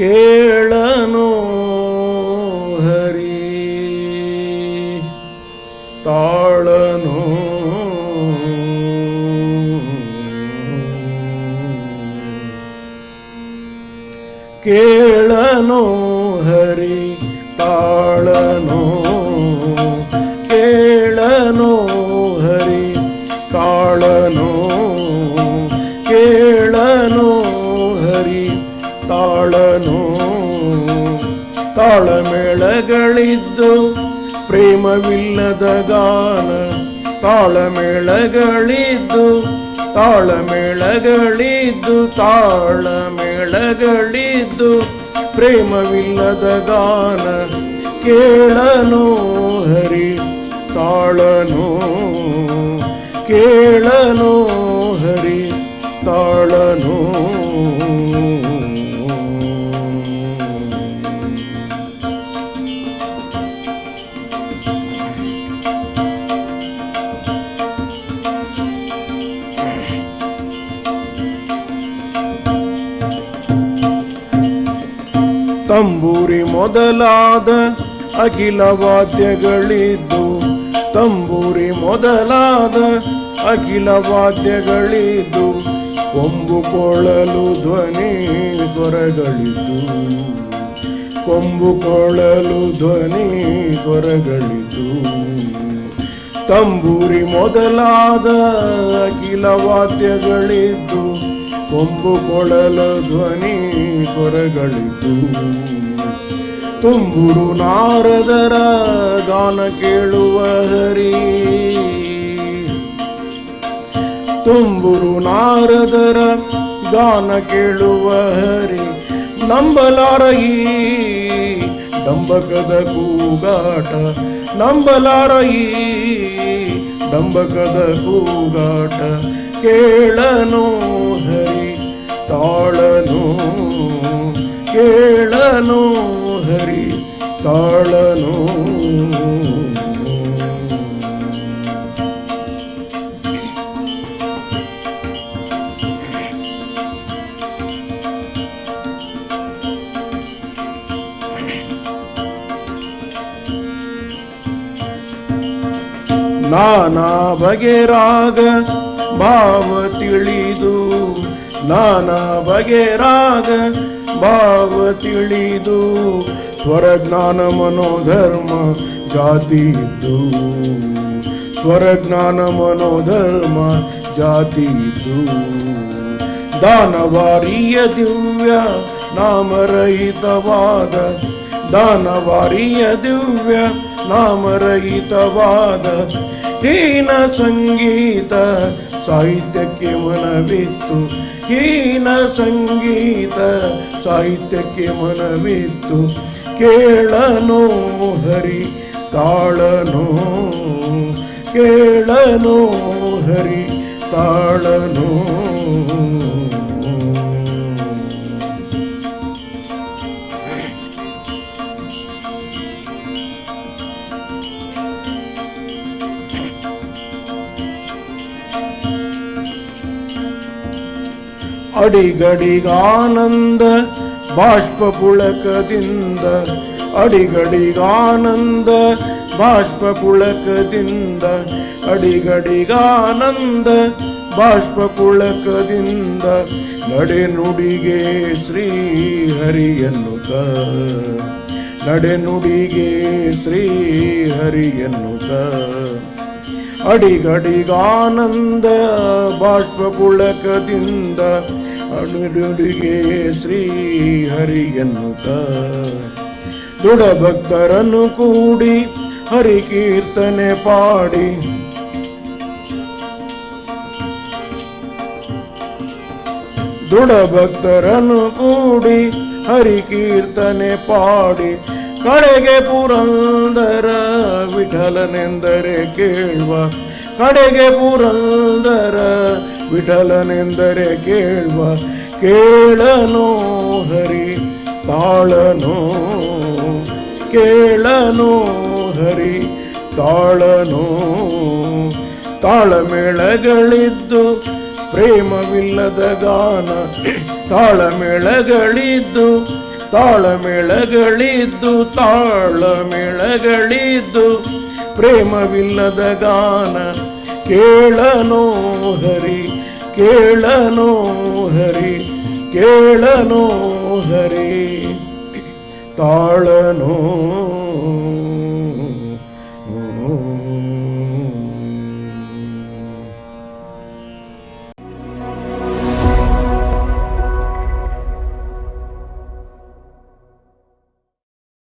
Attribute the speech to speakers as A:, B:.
A: ಕೇಳನು ಹರಿ? ತಾಳನು ಕೇಳನು ಹರಿ? ತಾಳಮೇಳಗಳಿದ್ದು ಪ್ರೇಮವಿಲ್ಲದ ಗಾನ. ತಾಳಮೇಳಗಳಿದ್ದು ತಾಳಮೇಳಗಳಿದ್ದು ತಾಳಮೇಳಗಳಿದ್ದು ಪ್ರೇಮವಿಲ್ಲದ ಗಾನ. ಕೇಳನು ಹರಿ ತಾಳನು ಕೇಳನು ಹರಿ ತಾಳನು. ತಂಬೂರಿ ಮೊದಲಾದ ಅಖಿಲ ವಾದ್ಯಗಳಿದ್ದು, ತಂಬೂರಿ ಮೊದಲಾದ ಅಖಿಲ ವಾದ್ಯಗಳಿದ್ದು, ಕೊಂಬು ಕೊಳಲು ಧ್ವನಿ ಸ್ವರಗಳಿದ್ದು, ಕೊಂಬು ಕೊಳಲು ಧ್ವನಿ ಸ್ವರಗಳಿದ್ದು, ತಂಬೂರಿ ಮೊದಲಾದ ಅಖಿಲ ವಾದ್ಯಗಳಿದ್ದು, ಕೊಂಬು ಕೊಳಲು ಧ್ವನಿ ಸ್ವರಗಳಿದ್ದು. ತುಂಬುರು ನಾರದರ ಗಾನ ಕೇಳುವ ಹರಿ. ತುಂಬುರು ನಾರದರ ಗಾನ ಕೇಳುವ ಹರಿ. ನಂಬಲಾರಯಿ ದಂಬಕದ ಕೂಗಾಟ. ನಂಬಲಾರಯಿ ದಂಬಕದ ಕೂಗಾಟ. ಕೇಳನು ಹರಿ, ತಾಳನು, ಕೇಳನು ತಾಳನು ನಾನಾ ಬಗೆ ರಾಗ ಭಾವ ತಿಳಿದು ನಾನಾ ಬಗೆ ರಾಗ ಭಾವ ತಿಳಿದು ಸ್ವರಜ್ಞಾನ ಮನೋಧರ್ಮ ಜಾತಿ ಇದ್ದು ಸ್ವರಜ್ಞಾನ ಮನೋಧರ್ಮ ಜಾತಿ ಇದ್ದು ದಾನವಾರಿಯ ದಿವ್ಯ ನಾಮರಹಿತವಾದ, ದಾನವಾರಿಯ ದಿವ್ಯ ನಾಮರಹಿತವಾದ ಹೀನ ಸಂಗೀತ ಸಾಹಿತ್ಯಕ್ಕೆ ಮನವಿತ್ತು. ಹೀನ ಸಂಗೀತ ಸಾಹಿತ್ಯಕ್ಕೆ ಮನವಿತ್ತು. ಕೇಳನು ಹರಿ ತಾಳನು. ಕೇಳನು ಹರಿ ತಾಳನು. ಅಡಿಗಡಿಗಾನಂದ ಬಾಷ್ಪ ಪುಳಕದಿಂದ ಅಡಿಗಡಿಗಾನಂದ ಬಾಷ್ಪ ಪುಳಕದಿಂದ ಅಡಿಗಡಿಗಾನಂದ ಬಾಷ್ಪ ಪುಳಕದಿಂದ ನಡೆನುಡಿಗೆ ಶ್ರೀ ಹರಿಯನ್ನುತ ನಡೆ ನುಡಿಗೆ ಶ್ರೀ ಹರಿಯನ್ನುತ ಅಡಿಗಡಿಗಾನಂದ ಬಾಷ್ಪ ಪುಳಕದಿಂದ ಅಡುಡುಡಿಗೆ ಶ್ರೀ ಹರಿಯನ್ನುತ ದೃಢ ಭಕ್ತರನ್ನು ಕೂಡಿ ಹರಿ ಕೀರ್ತನೆ ಪಾಡಿ. ದೃಢ ಭಕ್ತರನ್ನು ಕೂಡಿ ಹರಿ ಕೀರ್ತನೆ ಪಾಡಿ. ಕಡೆಗೆ ಪುರಂದರ ವಿಠಲನೆಂದರೆ ಕೇಳುವ. ಕಡೆಗೆ ಪುರಂದರ ವಿಠಲನೆಂದರೆ ಕೇಳುವ, ಕೇಳನು ಹರಿ, ತಾಳನು, ಕೇಳನು ಹರಿ, ತಾಳನು. ತಾಳಮೇಳಗಳಿದ್ದು ಪ್ರೇಮವಿಲ್ಲದ ಗಾನ, ತಾಳಮೇಳಗಳಿದ್ದು ತಾಳಮೇಳಗಳಿದ್ದು ತಾಳಮೇಳಗಳಿದ್ದು ಪ್ರೇಮವಿಲ್ಲದ ಗಾನ, ಕೇಳನೋ ಹರಿ ಕೇಳನೋ ಹರಿ ಕೇಳನೋ ಹರಿ ತಾಳನೋ